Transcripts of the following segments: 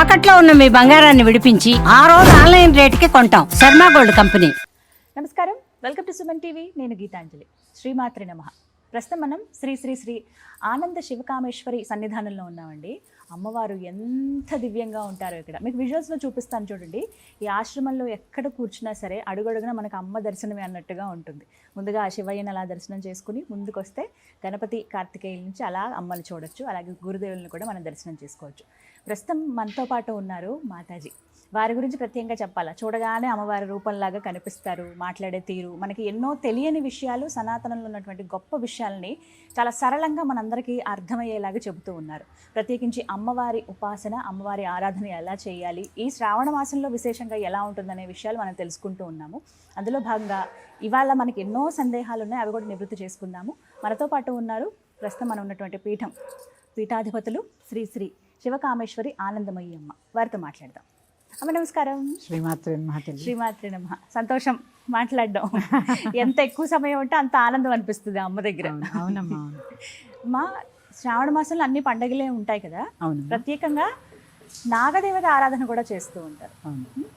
తాకట్లో ఉన్న మీ బంగారాన్ని విడిపించి ఆ రోజు ఆన్లైన్ రేటుకి కొంటాం. Sharma gold company. నమస్కారం. Welcome to Suman TV. నేను గీతాంజలి. శ్రీమాత్రి నమ. ప్రస్తుతం మనం శ్రీ శ్రీ శ్రీ ఆనంద శివకామేశ్వరి సన్నిధానంలో ఉన్నామండి. అమ్మవారు ఎంత దివ్యంగా ఉంటారో ఇక్కడ. మీకు విజువల్స్లో చూపిస్తాను చూడండి. ఈ ఆశ్రమంలో ఎక్కడ కూర్చున్నా సరే అడుగడుగున మనకు అమ్మ దర్శనమే అన్నట్టుగా ఉంటుంది. ముందుగా ఆ శివయ్యని అలా దర్శనం చేసుకుని ముందుకొస్తే గణపతి కార్తికేయుల నుంచి అలా అమ్మని చూడొచ్చు. అలాగే గురుదేవులను కూడా మనం దర్శనం చేసుకోవచ్చు. ప్రస్తుతం మనతో పాటు ఉన్నారు మాతాజీ. వారి గురించి ప్రత్యేకంగా చెప్పాలా? చూడగానే అమ్మవారి రూపంలాగా కనిపిస్తారు మాట్లాడే తీరు. మనకి ఎన్నో తెలియని విషయాలు సనాతనంలో ఉన్నటువంటి గొప్ప విషయాల్ని చాలా సరళంగా మనందరికీ అర్థమయ్యేలాగా చెబుతూ ఉన్నారు. ప్రత్యేకించి అమ్మవారి ఉపాసన అమ్మవారి ఆరాధన ఎలా చేయాలి? ఈ శ్రావణ మాసంలో విశేషంగా ఎలా ఉంటుందనే విషయాలు మనం తెలుసుకుంటూ ఉన్నాము. అందులో భాగంగా ఇవాళ మనకి ఎన్నో సందేహాలు ఉన్నాయి అవి కూడా నివృత్తి చేసుకుందాము. మనతో పాటు ఉన్నారు ప్రస్తుతం మనం ఉన్నటువంటి పీఠం. పీఠాధిపతులు శ్రీ శ్రీ శివకామేశ్వరి ఆనందమయ్యి అమ్మ వారితో మాట్లాడదాం. అమ్మ నమస్కారం. శ్రీమాత్రి శ్రీమాత్రి నమ. సంతోషం మాట్లాడడం. ఎంత ఎక్కువ సమయం ఉంటే అంత ఆనందం అనిపిస్తుంది అమ్మ దగ్గర. అవునమ్మా అవును. మా శ్రావణ మాసంలో అన్ని పండగలే ఉంటాయి కదా. అవును ప్రత్యేకంగా నాగదేవత ఆరాధన కూడా చేస్తూ ఉంటారు.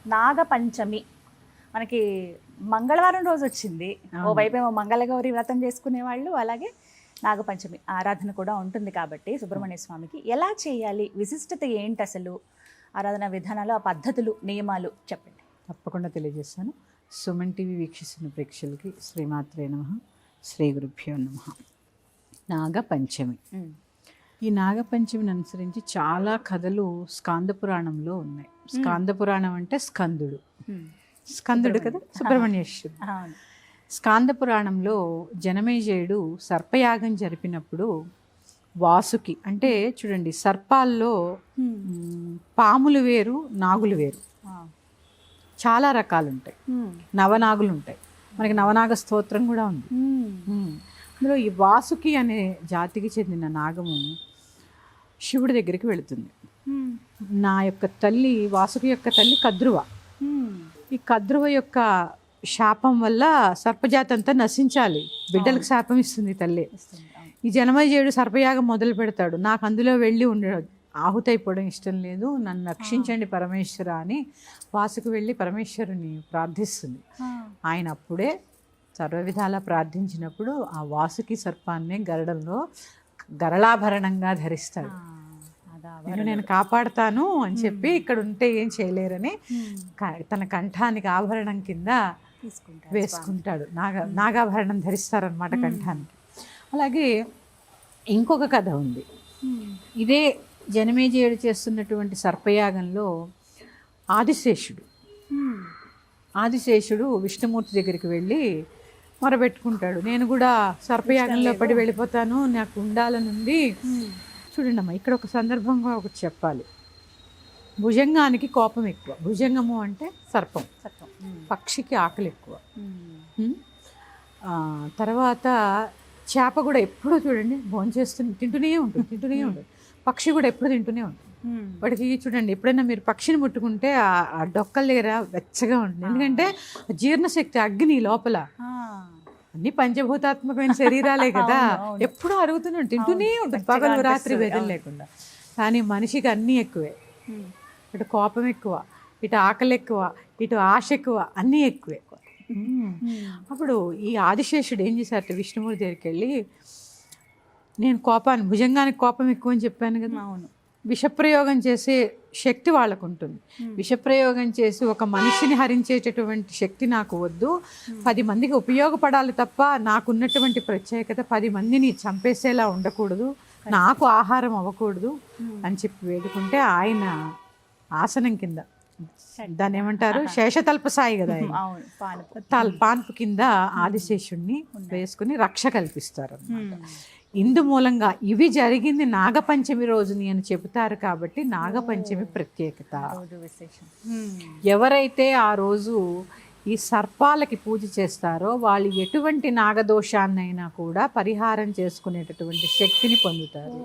నాగ పంచమి మనకి మంగళవారం రోజు వచ్చింది. ఓ వైపు ఏమో మంగళగౌరి వ్రతం చేసుకునే వాళ్ళు అలాగే నాగపంచమి ఆరాధన కూడా ఉంటుంది కాబట్టి సుబ్రహ్మణ్య స్వామికి. ఎలా చేయాలి? విశిష్టత ఏంటి అసలు? ఆరాధన విధానాలు ఆ పద్ధతులు నియమాలు చెప్పండి. తప్పకుండా తెలియజేస్తాను. సుమన్ టీవీ వీక్షిస్తున్న ప్రేక్షకులకి శ్రీమాత్రే నమ. శ్రీ గురుభ్యో నమ. నాగపంచమి. ఈ నాగపంచమిని అనుసరించి చాలా కథలు స్కాంద పురాణంలో ఉన్నాయి. స్కాంద పురాణం అంటే స్కందుడు. స్కందుడు కదా? సుబ్రహ్మణ్యేశ్వరుడు. అవును స్కాంద పురాణంలో జనమేజయుడు సర్పయాగం జరిపినప్పుడు వాసుకి అంటే చూడండి సర్పాల్లో పాములు వేరు నాగులు వేరు. చాలా రకాలు ఉంటాయి నవనాగులు ఉంటాయి మనకి నవనాగ స్తోత్రం కూడా ఉంది. అందులో ఈ వాసుకి అనే జాతికి చెందిన నాగము శివుడి దగ్గరికి వెళుతుంది. నా యొక్క తల్లి వాసుకి యొక్క తల్లి కద్రువ. ఈ కద్రువ యొక్క శాపం వల్ల సర్పజాతి అంతా నశించాలి. బిడ్డలకు శాపం ఇస్తుంది తల్లి. ఈ జనమజయుడు సర్పయాగం మొదలు పెడతాడు. నాకు అందులో వెళ్ళి ఉండ ఆహుతైపోవడం ఇష్టం లేదు. నన్ను రక్షించండి పరమేశ్వర అని వాసుకు వెళ్ళి పరమేశ్వరుని ప్రార్థిస్తుంది. ఆయన అప్పుడే సర్వ విధాలా ప్రార్థించినప్పుడు ఆ వాసుకి సర్పాన్ని గరడంలో గరళాభరణంగా ధరిస్తాడు. నేను నేను కాపాడుతాను అని చెప్పి ఇక్కడ ఉంటే ఏం చేయలేరని తన కంఠానికి ఆభరణం కింద వేసుకుంటాడు. నాగ నాగాభరణం ధరిస్తారనమాట కంఠానికి. అలాగే ఇంకొక కథ ఉంది. ఇదే జనమేజయుడు చేస్తున్నటువంటి సర్పయాగంలో ఆదిశేషుడు. ఆదిశేషుడు విష్ణుమూర్తి దగ్గరికి వెళ్ళి మొరబెట్టుకుంటాడు. నేను కూడా సర్పయాగంలో పడి వెళ్ళిపోతాను నాకు ఉండాలనుంది. చూడండి అమ్మా ఇక్కడ ఒక సందర్భంగా ఒకటి చెప్పాలి. భుజంగానికి కోపం ఎక్కువ. భుజంగము అంటే సర్పం. పక్షికి ఆకలి ఎక్కువ. తర్వాత చేప కూడా ఎప్పుడూ చూడండి భోంచేస్తూ తింటూనే ఉంటుంది తింటూనే ఉంటుంది. పక్షి కూడా ఎప్పుడు తింటూనే ఉంటుంది. వాడికి చూడండి ఎప్పుడైనా మీరు పక్షిని ముట్టుకుంటే ఆ- డొక్కల దగ్గర వెచ్చగా ఉంటుంది. ఎందుకంటే జీర్ణశక్తి అగ్ని లోపల. అన్ని పంచభూతాత్మకమైన శరీరాలే కదా. ఎప్పుడూ అరుగుతూనే ఉంటుంది తింటూనే ఉంటుంది. పగలు రాత్రి వెదలు లేకుండా. కానీ మనిషికి అన్నీ ఎక్కువే. ఇటు కోపం ఎక్కువ ఇటు ఆకలి ఎక్కువ ఇటు ఆశ ఎక్కువ అన్నీ ఎక్కువే. ఉమ్. అప్పుడు ఈ ఆదిశేషుడు ఏం చేశారట విష్ణుమూర్తి దగ్గరికి వెళ్ళి నేను కోపాన్ని భుజంగానికి కోపం ఎక్కువ అని చెప్పాను కదా. అవును. విషప్రయోగం చేసే శక్తి వాళ్ళకు ఉంటుంది. విషప్రయోగం చేసి ఒక మనిషిని హరించేటటువంటి శక్తి నాకు వద్దు. పది మందికి ఉపయోగపడాలి తప్ప నాకున్నటువంటి ప్రత్యేకత పది మందిని చంపేసేలా ఉండకూడదు. నాకు ఆహారం అవ్వకూడదు అని చెప్పి వేడుకుంటే ఆయన ఆసనం కింద దాన్ని ఏమంటారు శేషతల్ప సాయి కదా తల్ పాన్పు కింద ఆదిశేషుణ్ణి వేసుకుని రక్ష కల్పిస్తారు. ఇందు మూలంగా ఇవి జరిగింది నాగపంచమి రోజుని అని చెబుతారు కాబట్టి నాగపంచమి ప్రత్యేకత. ఎవరైతే ఆ రోజు ఈ సర్పాలకి పూజ చేస్తారో వాళ్ళు ఎటువంటి నాగదోషాన్నైనా కూడా పరిహారం చేసుకునేటటువంటి శక్తిని పొందుతారు.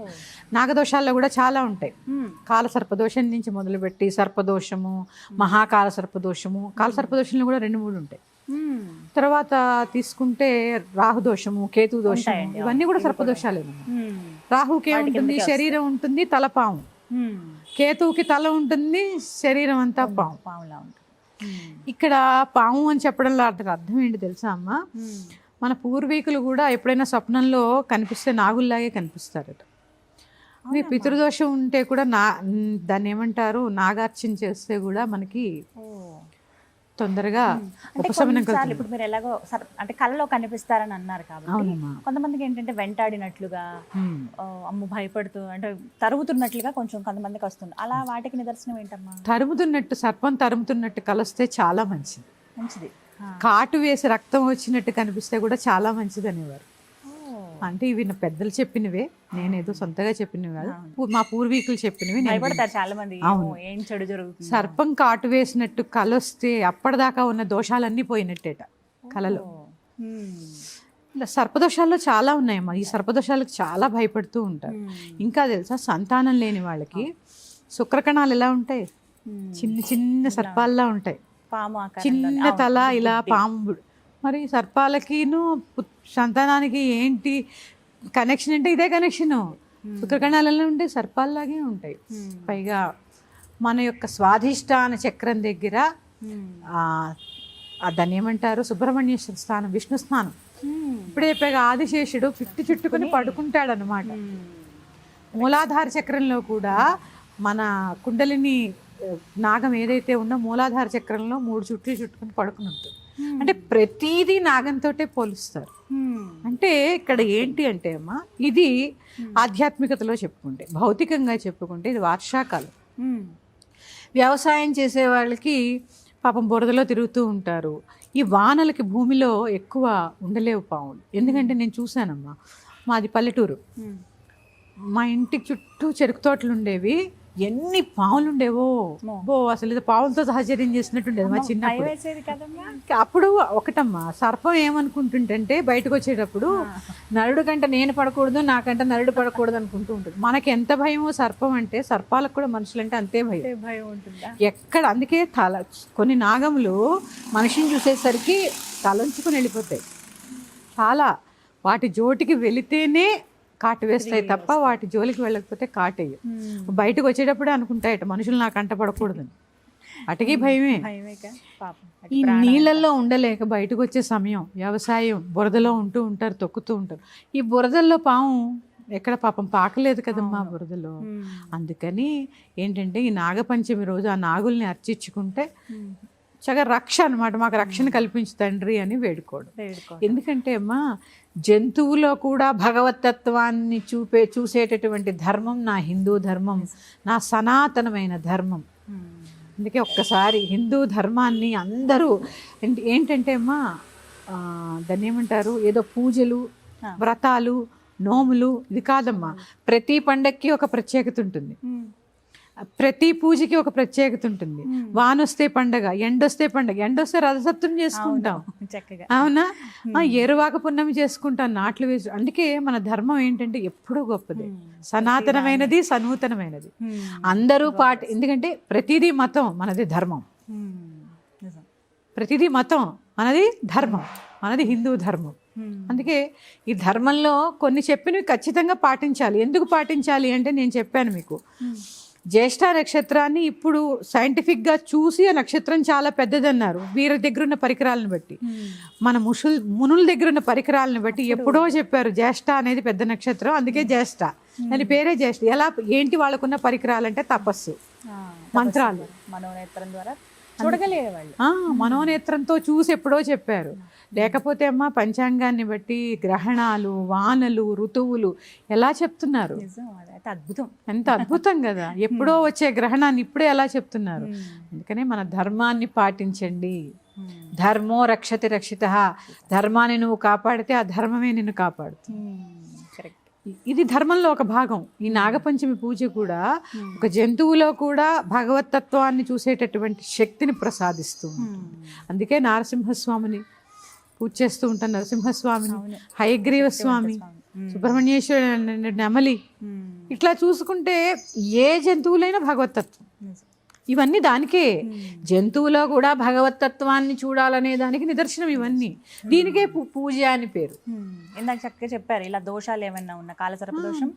నాగదోషాల్లో కూడా చాలా ఉంటాయి. కాల సర్పదోషం నుంచి మొదలుపెట్టి సర్పదోషము మహాకాల సర్పదోషము కాల సర్పదోషంలో కూడా రెండు మూడు ఉంటాయి. తర్వాత తీసుకుంటే రాహుదోషము కేతు దోషము ఇవన్నీ కూడా సర్పదోషాలే రాహుకి ఏముంటుంది శరీరం ఉంటుంది తలపాము. కేతువుకి తల ఉంటుంది శరీరం అంతా పాము. పాములా ఉంటుంది. ఇక్కడ పాము అని చెప్పడంలో అర్థం అర్థం ఏంటి తెలుసా అమ్మ. మన పూర్వీకులు కూడా ఎప్పుడైనా స్వప్నంలో కనిపిస్తే నాగుల్లాగే కనిపిస్తారట. మీ పితృదోషం ఉంటే కూడా నా దాన్ని ఏమంటారు? నాగార్చన చేస్తే కూడా మనకి. తొందరగా ఉపశమనం ఇప్పుడు మీరు ఎలాగో అంటే కళ్ళలో కనిపిస్తారని అన్నారు కాబట్టి కొంతమందికి ఏంటంటే వెంటాడినట్లుగా అమ్ము భయపడుతూ అంటే తరుగుతున్నట్లుగా కొంచెం కొంతమందికి వస్తుంది. అలా వాటికి నిదర్శనం ఏంటమ్మా? తరుముతున్నట్టు సర్పం తరుముతున్నట్టు కలిస్తే చాలా మంచిది. మంచిది. కాటు వేసి రక్తం వచ్చినట్టు కనిపిస్తే కూడా చాలా మంచిది అనేవారు. అంటే ఇవి నా పెద్దలు చెప్పినవే నేనేదో సొంతగా చెప్పినవి కాదు. మా పూర్వీకులు చెప్పినవి భయపడతారు చాలా మంది ఏం చెడు జరుగుతుంది. సర్పం కాటు వేసినట్టు కలొస్తే అప్పటిదాకా ఉన్న దోషాలన్నీ పోయినట్టేట కలలో. ఇలా సర్పదోషాల్లో చాలా ఉన్నాయమ్మా. ఈ సర్పదోషాలకు చాలా భయపడుతూ ఉంటారు. ఇంకా తెలుసా? సంతానం లేని వాళ్ళకి శుక్రకణాలు ఎలా ఉంటాయి. చిన్న చిన్న సర్పాల్లా ఉంటాయి. చిన్న. తల ఇలా. పాము మరి సర్పాలకిను సంతానానికి ఏంటి కనెక్షన్ అంటే ఇదే కనెక్షన్ శుక్రకణాలలో ఉంటే సర్పాల్లాగే ఉంటాయి. హ్మ్. పైగా మన యొక్క స్వాధిష్టాన చక్రం దగ్గర ఆ దాన్ని ఏమంటారు? సుబ్రహ్మణ్యేశ్వర స్థానం విష్ణు స్నానం. హ్మ్. ఇప్పుడే పైగా ఆదిశేషుడు చుట్టు చుట్టుకుని పడుకుంటాడు అనమాట. మూలాధార చక్రంలో కూడా మన కుండలిని నాగం ఏదైతే ఉందో మూలాధార చక్రంలో మూడు చుట్లు చుట్టుకుని పడుకుని ఉంటుంది. అంటే ప్రతిదీ నాగంతోటే పోలుస్తారు. హ్మ్. అంటే ఇక్కడ ఏంటి అంటే అమ్మా ఇది ఆధ్యాత్మికతలో చెప్పుకుంటే భౌతికంగా చెప్పుకుంటే ఇది వర్షాకాలం. వ్యవసాయం చేసే వాళ్ళకి పాపం బురదలో తిరుగుతూ ఉంటారు. ఈ వానలకి భూమిలో ఎక్కువ ఉండలేవు పాములు ఎందుకంటే నేను చూశానమ్మా మాది పల్లెటూరు. మా ఇంటికి చుట్టూ చెరుకు తోటలు ఉండేవి. ఎన్ని పాములు ఉండేవో. బో అసలు ఇది పావులతో సహచర్యం చేసినట్టు ఉండేది మా కదమ్మా? అప్పుడు ఒకటమ్మా సర్పం ఏమనుకుంటుంటే బయటకు వచ్చేటప్పుడు నరుడు కంటే నేను పడకూడదు నాకంటే నరుడు పడకూడదు అనుకుంటూ ఉంటుంది. మనకి ఎంత భయమో సర్పం అంటే సర్పాలకు కూడా మనుషులంటే అంతే భయం. అంటే భయం ఉంటుందా? ఎక్కడ అందుకే తల కొన్ని నాగములు మనిషిని చూసేసరికి తలంచుకుని వెళ్ళిపోతాయి. చాలా వాటి జోటికి వెళితేనే కాటు వేస్తాయి తప్ప వాటి జోలికి వెళ్ళకపోతే కాటేయు. బయటకు వచ్చేటప్పుడే అనుకుంటాయట మనుషులు నాకు అంట పడకూడదని అటుకి భయమే. ఈ. నీళ్ళల్లో ఉండలేక బయటకు వచ్చే సమయం వ్యవసాయం బురదలో ఉంటూ ఉంటారు తొక్కుతూ ఉంటారు. ఈ బురదల్లో పాము ఎక్కడ పాపం పాకలేదు కదమ్మా బురదలో. అందుకని ఏంటంటే ఈ నాగపంచమి రోజు ఆ నాగుల్ని అర్చించుకుంటే. చక్కగా రక్ష అన్నమాట మాకు రక్షణ కల్పించు తండ్రి అని వేడుకోవడం. వేడుకో ఎందుకంటే అమ్మా జంతువులో కూడా భగవతత్వాన్ని చూపే చూసేటటువంటి ధర్మం నా హిందూ ధర్మం నా సనాతనమైన ధర్మం. అందుకే ఒక్కసారి హిందూ ధర్మాన్ని అందరూ ఏంటి- ఏంటంటే అమ్మా దాన్ని ఏమంటారు? ఏదో పూజలు. వ్రతాలు నోములు ఇది కాదమ్మా. ప్రతి పండక్కి ఒక ప్రత్యేకత ఉంటుంది. ప్రతి పూజకి ఒక ప్రత్యేకత ఉంటుంది. వానొస్తే పండగ ఎండొస్తే పండగ ఎండొస్తే రథసప్తం చేసుకుంటాం. చక్కగా. అవునా? ఆ, ఏరువాక పున్నమి చేసుకుంటాం నాట్లు వేసి అందుకే మన ధర్మం ఏంటంటే ఎప్పుడూ గొప్పది. సనాతనమైనది సనూతనమైనది. హ్మ్. అందరూ పాట ఎందుకంటే ప్రతిదీ మతం మనది ధర్మం. ప్రతిదీ మతం మనది ధర్మం మనది హిందూ ధర్మం. అందుకే ఈ ధర్మంలో కొన్ని చెప్పినవి ఖచ్చితంగా పాటించాలి. ఎందుకు పాటించాలి అంటే నేను చెప్పాను మీకు. జ్యేష్ఠ నక్షత్రాన్ని ఇప్పుడు సైంటిఫిక్గా చూసి ఆ నక్షత్రం చాలా పెద్దదన్నారు. వీరి దగ్గర ఉన్న పరికరాలను బట్టి. మన ముషుల్ మునుల దగ్గర ఉన్న పరికరాలను బట్టి ఎప్పుడో చెప్పారు జ్యేష్ఠ అనేది పెద్ద నక్షత్రం అందుకే జ్యేష్ఠ. దాని పేరే జ్యేష్ఠ. ఎలా ఏంటి వాళ్ళకున్న పరికరాలు అంటే తపస్సు మంత్రాలు. మనోనేత్రం ద్వారా చూడగలిగే వాళ్ళు ఆ, మనోనేత్రంతో చూసి ఎప్పుడో చెప్పారు. లేకపోతే అమ్మ పంచాంగాన్ని బట్టి గ్రహణాలు వానలు ఋతువులు ఎలా చెప్తున్నారు? అద్భుతం. ఎంత అద్భుతం కదా. ఎప్పుడో వచ్చే గ్రహణాన్ని ఇప్పుడే ఎలా చెప్తున్నారు? అందుకనే మన ధర్మాన్ని పాటించండి. ధర్మో రక్షతి రక్షిత. ధర్మాన్ని నువ్వు కాపాడితే ఆ ధర్మమే నిన్ను కాపాడుతుంది. ఇది ధర్మంలో ఒక భాగం. ఈ నాగపంచమి పూజ కూడా ఒక జంతువులో కూడా భగవతత్వాన్ని చూసేటటువంటి శక్తిని ప్రసాదిస్తూ అందుకే నారసింహస్వామిని పూజ చేస్తూ ఉంటాను నరసింహస్వామిని. హయగ్రీవ స్వామి హ్మ్. సుబ్రహ్మణ్యేశ్వర నెమలి. ఇట్లా చూసుకుంటే ఏ జంతువులైనా భగవతత్వం. ఇవన్నీ దానికే. జంతువులో కూడా భగవతత్వాన్ని చూడాలనే దానికి నిదర్శనం ఇవన్నీ దీనికే పూజ అని పేరు. ఇందాక చక్కగా చెప్పారు ఇలా దోషాలు ఏమైనా ఉన్నా కాలసర్ప దోషం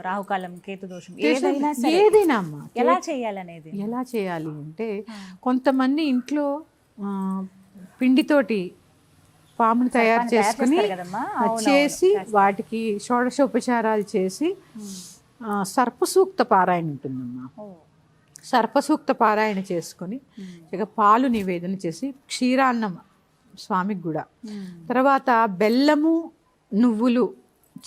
రాహుకాలం కేతు దోషం ఏదైనా ఏదైనా అమ్మా ఎలా చేయాలనేది ఎలా చేయాలి అంటే కొంతమంది ఇంట్లో పిండితోటి పాముని తయారు చేసుకుని చేసి వాటికి షోడశోపచారాలు చేసి సర్పసూక్త పారాయణ ఉంటుందమ్మా. సర్పసూక్త పారాయణ చేసుకొని ఇక పాలు నివేదన చేసి క్షీరాన్నం స్వామికి కూడా. తర్వాత బెల్లము నువ్వులు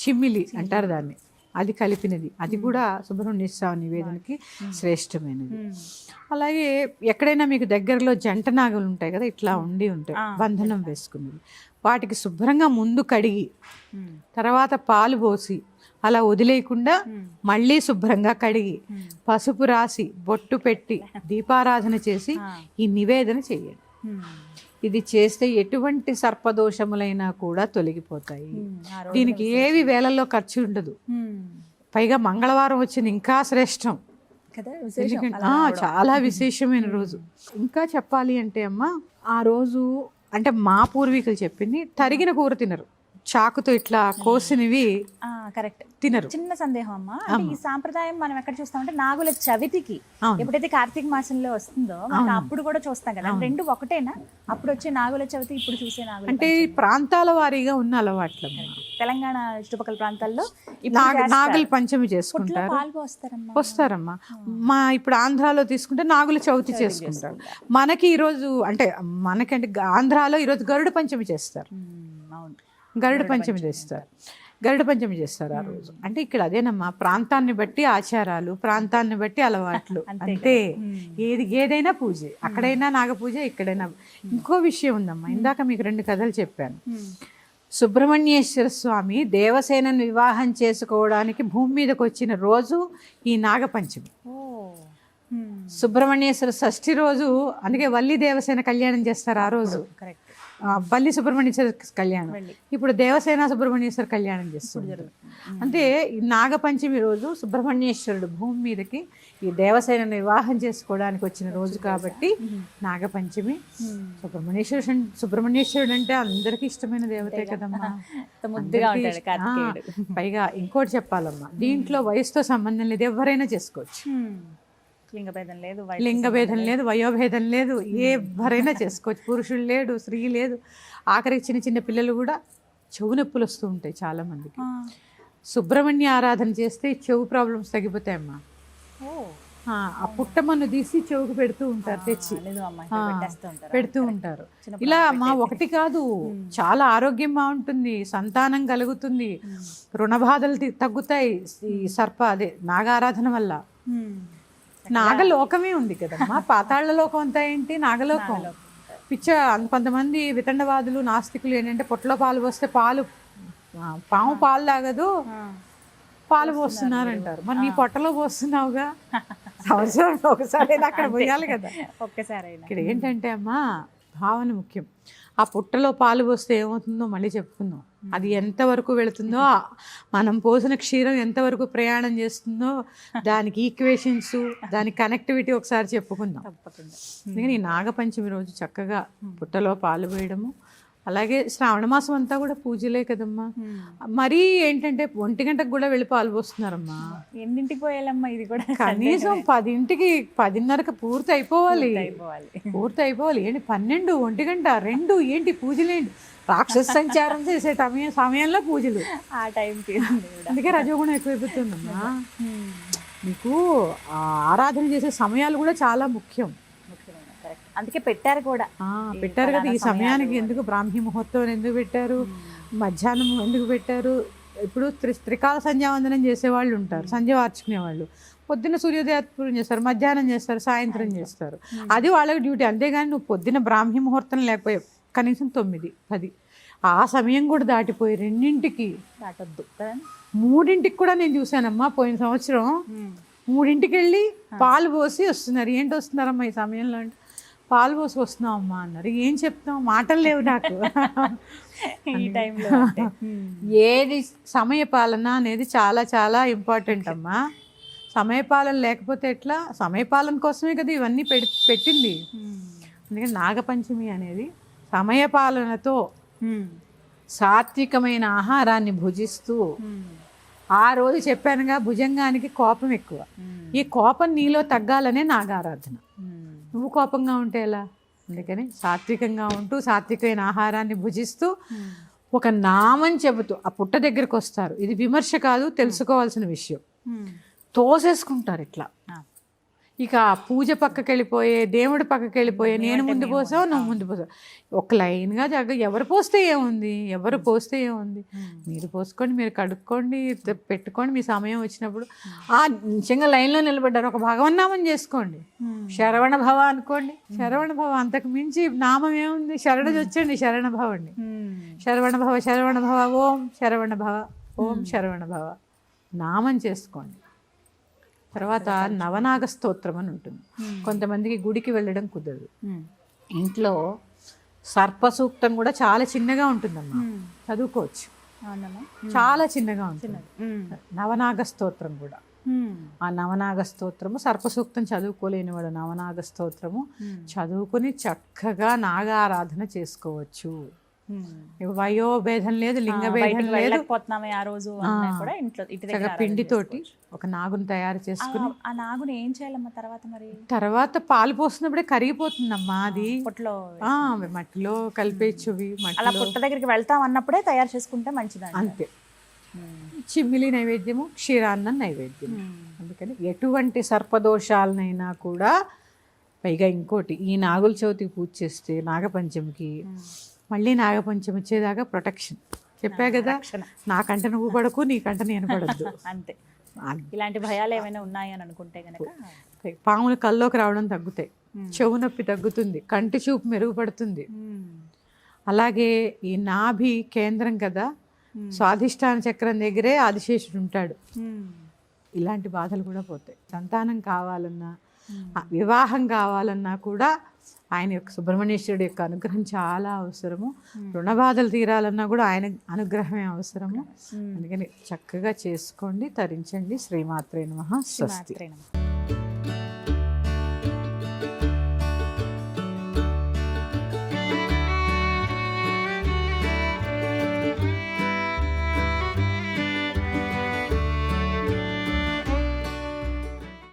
చిమ్మిలి. అంటారు దాన్ని. అది కలిపినది. అది కూడా సుబ్రహ్మణ్య స్వామి నివేదనకి శ్రేష్టమైనది. అలాగే ఎక్కడైనా మీకు దగ్గరలో జంట నాగులు ఉంటాయి కదా ఇట్లా ఉండి ఉంటాయి. బంధనం వేసుకునేవి. వాటికి శుభ్రంగా ముందు కడిగి. తర్వాత పాలు పోసి అలా వదిలేయకుండా మళ్ళీ శుభ్రంగా కడిగి పసుపు రాసి బొట్టు పెట్టి దీపారాధన చేసి. ఈ నివేదన చేయండి. ఇది చేస్తే ఎటువంటి సర్పదోషములైనా కూడా తొలగిపోతాయి. దీనికి ఏవి వేలల్లో ఖర్చు ఉండదు. పైగా మంగళవారం వచ్చింది ఇంకా శ్రేష్టం. చాలా విశేషమైన రోజు. ఇంకా చెప్పాలి అంటే అమ్మ ఆ రోజు అంటే మా పూర్వీకులు చెప్పింది తరిగిన కూర తినరు. చాకుతో ఇట్లా కోసినవి ఆ, కరెక్ట్ తినరు. చిన్న సందేహం అమ్మా అంటే ఈ సాంప్రదాయం మనం ఎక్కడ చూస్తామంటే నాగుల చవితికి. ఎప్పుడైతే కార్తీక మాసంలో వస్తుందో మనకి అప్పుడు కూడా చూస్తాం కదా. రెండు ఒకటేనా? అప్పుడు వచ్చే నాగుల చవితి ఇప్పుడు చూసే నాగుల అంటే ప్రాంతాల వారీగా ఉన్న అలవాట్లమ్మ. తెలంగాణ చుట్టుపక్కల ప్రాంతాల్లో. నాగుల పంచమి చేసుకుంటారు. వస్తారమ్మా మా ఇప్పుడు ఆంధ్రాలో తీసుకుంటే నాగుల చవితి చేసుకుంటారు. మనకి ఈరోజు అంటే మనకంటే ఆంధ్రాలో ఈరోజు గరుడ పంచమి చేస్తారు. గరుడ పంచమి చేస్తారు. గరుడ పంచమి చేస్తారు ఆ రోజు. అంటే ఇక్కడ అదేనమ్మా ప్రాంతాన్ని బట్టి ఆచారాలు ప్రాంతాన్ని బట్టి అలవాట్లు. అంతే ఏది ఏదైనా పూజే. అక్కడైనా నాగ పూజ ఇక్కడైనా. ఇంకో విషయం ఉందమ్మా. ఇందాక మీకు రెండు కథలు చెప్పాను. సుబ్రహ్మణ్యేశ్వర స్వామి దేవసేనను వివాహం చేసుకోవడానికి భూమి మీదకి వచ్చిన రోజు ఈ నాగపంచమి. సుబ్రహ్మణ్యేశ్వర షష్ఠి రోజు అందుకే వల్లి దేవసేన కళ్యాణం చేస్తారు ఆ రోజు. కరెక్ట్. ఆ, వల్లి సుబ్రహ్మణ్యేశ్వర కళ్యాణం. ఇప్పుడు దేవసేన సుబ్రహ్మణ్యేశ్వర కళ్యాణం చేస్తారు అంటే నాగపంచమి రోజు సుబ్రహ్మణ్యేశ్వరుడు భూమి మీదకి ఈ దేవసేనను వివాహం చేసుకోవడానికి వచ్చిన రోజు కాబట్టి నాగపంచమి. మ్మ్. సుబ్రహ్మణ్యేశ్వరుడు సుబ్రహ్మణ్యేశ్వరుడు అంటే అందరికీ ఇష్టమైన దేవతే కదమ్మా. పైగా ఇంకోటి చెప్పాలమ్మా. దీంట్లో వయసుతో సంబంధం లేదు. ఎవరైనా చేసుకోవచ్చు. మ్మ్. లింగ భేదం లేదు. లేదు వయోభేదం లేదు ఎవరైనా చేసుకోవచ్చు. పురుషుడు లేడు స్త్రీ లేదు. ఆఖరికి చిన్న చిన్న పిల్లలు కూడా చెవు నొప్పులు వస్తూ ఉంటాయి చాలా మందికి ఆ. సుబ్రహ్మణ్య ఆరాధన చేస్తే చెవు ప్రాబ్లమ్స్ తగ్గిపోతాయమ్మా ఓ. ఆ, పుట్టమన్ను తీసి చెవుకు పెడుతూ ఉంటారు తెచ్చి. పెడుతూ ఉంటారు. ఇలా మా ఒకటి కాదు చాలా ఆరోగ్యం బాగుంటుంది సంతానం కలుగుతుంది. రుణ బాధలు తగ్గుతాయి ఈ సర్ప అదే నాగారాధన వల్ల. నాగలోకమే ఉంది కదమ్మా. పాతాళ లోకం అంతా ఏంటి? నాగలోకం. పిచ్చ కొంతమంది వితండవాదులు నాస్తికులు ఏంటంటే పొట్టలో పాలు పోస్తే పాలు పాము పాలు తాగదు. పాలు పోస్తున్నారు అంటారు మరి నీ పొట్టలో పోస్తున్నావుగా? ఒకసారి అక్కడ పోయాలి కదా. ఒక్కసారైనా. ఇక్కడ ఏంటంటే అమ్మా భావన ముఖ్యం. ఆ పుట్టలో పాలు పోస్తే ఏమవుతుందో మళ్ళీ చెప్పుకుందాం. అది ఎంతవరకు వెళుతుందో మనం పోసిన క్షీరం ఎంతవరకు ప్రయాణం చేస్తుందో దానికి ఈక్వేషన్స్ దాని కనెక్టివిటీ ఒకసారి చెప్పుకుందాం. తప్పకుండా. అందుకని ఈ నాగపంచమి రోజు చక్కగా పుట్టలో పాలు పోయడము అలాగే శ్రావణ మాసం అంతా కూడా పూజలే కదమ్మా. మరీ ఏంటంటే ఒంటి గంటకు కూడా వెళ్ళి పాలు పోస్తున్నారమ్మా. ఎన్నింటికి పోయాలమ్మా ఇది కూడా? కనీసం పదింటికి పదిన్నరకు పూర్తి అయిపోవాలి. అయిపోవాలి పూర్తి అయిపోవాలి. ఏంటి పన్నెండు ఒంటి గంట రెండు ఏంటి పూజలేంటి రాక్షస సంచారం చేసే సమయం సమయంలో పూజలు. ఆ టైంకి దేవుడా అందుకే రజోగుణం ఎక్కువైపోతుందమ్మా. మీకు ఆ ఆరాధన చేసే సమయాలు కూడా చాలా ముఖ్యం. అందుకే పెట్టారు కూడా. పెట్టారు కదా ఈ సమయానికి ఎందుకు బ్రాహ్మీ ముహూర్తం ఎందుకు పెట్టారు? మధ్యాహ్నం ఎందుకు పెట్టారు? ఇప్పుడు త్రి త్రికాల సంధ్యావందనం చేసేవాళ్ళు ఉంటారు సంధ్య వార్చుకునే వాళ్ళు. పొద్దున్న సూర్యోదయాత్పూర్వం చేస్తారు మధ్యాహ్నం చేస్తారు సాయంత్రం చేస్తారు. అది వాళ్ళకి డ్యూటీ. అంతేగాని నువ్వు పొద్దున్న బ్రాహ్మీ ముహూర్తం లేకపోయావు కనీసం తొమ్మిది పది. ఆ సమయం కూడా దాటిపోయి రెండింటికి దాటొద్దు మూడింటికి కూడా నేను చూశానమ్మా పోయిన సంవత్సరం. మూడింటికి వెళ్ళి పాలు పోసి వస్తున్నారు. ఏంటి వస్తున్నారమ్మా ఈ సమయంలో అంటే? పాలు పోసి వస్తున్నాం అమ్మా అన్నారు. ఏం చెప్తాం మాటలు లేవు నాకు. ఈ టైంలో. ఏది సమయపాలన అనేది చాలా చాలా ఇంపార్టెంట్ అమ్మా. సమయపాలన లేకపోతే ఎట్లా? సమయపాలన కోసమే కదా ఇవన్నీ పెడి పెట్టింది. మ్మ్. అందుకని నాగపంచమి అనేది సమయపాలనతో మ్మ్. సాత్వికమైన ఆహారాన్ని భుజిస్తూ మ్మ్. ఆ రోజు చెప్పానుగా భుజంగానికి కోపం ఎక్కువ. ఈ కోపం నీలో తగ్గాలనే నాగారాధన. నువ్వు కోపంగా ఉంటే ఎలా? అందుకని సాత్వికంగా ఉంటూ సాత్వికమైన ఆహారాన్ని భుజిస్తూ ఒక నామం చెబుతూ ఆ పుట్ట దగ్గరికి వస్తారు. ఇది విమర్శ కాదు తెలుసుకోవాల్సిన విషయం. తోసేసుకుంటారు ఇట్లా. ఇక ఆ పూజ పక్కకి వెళ్ళిపోయే దేవుడి పక్కకి వెళ్ళిపోయే నేను ముందు పోసావు నువ్వు ముందు పోసావు. ఒక లైన్గా జగ ఎవరు పోస్తే ఏముంది? ఎవరు పోస్తే ఏముంది? మీరు పోసుకోండి మీరు కడుక్కోండి పెట్టుకోండి మీ సమయం వచ్చినప్పుడు. ఆ నిజంగా లైన్లో నిలబడ్డారు ఒక భగవన్నామం చేసుకోండి. శరవణ భవ అనుకోండి. శరవణ భవ అంతకు మించి నామం ఏముంది? శరణది వచ్చండి శరణ భవండి. శరవణ భవ శరవణ భవ ఓం శరవణ భవ ఓం శరవణ భవ. నామం చేసుకోండి. తర్వాత నవనాగ స్తోత్రం అని ఉంటుంది కొంతమందికి గుడికి వెళ్ళడం కుదరదు. ఇంట్లో సర్పసూక్తం కూడా చాలా చిన్నగా ఉంటుందమ్మా. చదువుకోవచ్చు. చాలా చిన్నగా ఉంటుంది. నవనాగ స్తోత్రం కూడా. ఆ నవనాగ స్తోత్రము సర్పసూక్తం చదువుకోలేని వాడు నవనాగ స్తోత్రము చదువుకుని చక్కగా నాగారాధన చేసుకోవచ్చు. వయోభేదం లేదు లింగ భేదం లేదు. ఆ రోజు అన్నా కూడా ఇంట్లో ఇంటి దగ్గర పిండితోటి. ఒక నాగుని తయారు చేసుకుని ఆ- నాగుని ఏం చేయాలమ్మా తర్వాత మరి? తర్వాత పాలు పోసినప్పుడే కరిగిపోతుందమ్మా అది. మట్టిలో కలిపేచ్చువి అలా పుట్ట దగ్గరికి వెళ్తాం అన్నప్పుడే తయారు చేసుకుంటే మంచిదండి అంతే. చిమ్మిలి నైవేద్యము క్షీరాన్నం నైవేద్యం. అందుకని ఎటువంటి సర్పదోషాలనైనా కూడా పైగా ఇంకోటి ఈ నాగుల చవితికి పూజ చేస్తే నాగపంచమికి మళ్ళీ నాగపంచమి వచ్చేదాకా ప్రొటెక్షన్. చెప్పా కదా. నాకంట నువ్వు పడకు నీకంట నేను పడద్దు. అంతే. ఇలాంటి భయాలు ఏమైనా ఉన్నాయి అని అనుకుంటే గనక. పాములు కల్లోకి రావడం తగ్గుతాయి. చెవు నొప్పి తగ్గుతుంది. కంటి చూపు మెరుగుపడుతుంది. అలాగే ఈ నాభి కేంద్రం కదా స్వాధిష్టాన చక్రం దగ్గరే ఆదిశేషుడు ఉంటాడు. ఇలాంటి బాధలు కూడా పోతాయి. సంతానం కావాలన్నా వివాహం కావాలన్నా కూడా ఆయన యొక్క సుబ్రహ్మణ్యేశ్వరుడు యొక్క అనుగ్రహం చాలా అవసరము. రుణ బాధలు తీరాలన్నా కూడా ఆయన అనుగ్రహమే అవసరము. అందుకని చక్కగా చేసుకోండి తరించండి. శ్రీమాత్రే నమ. స్వస్తి.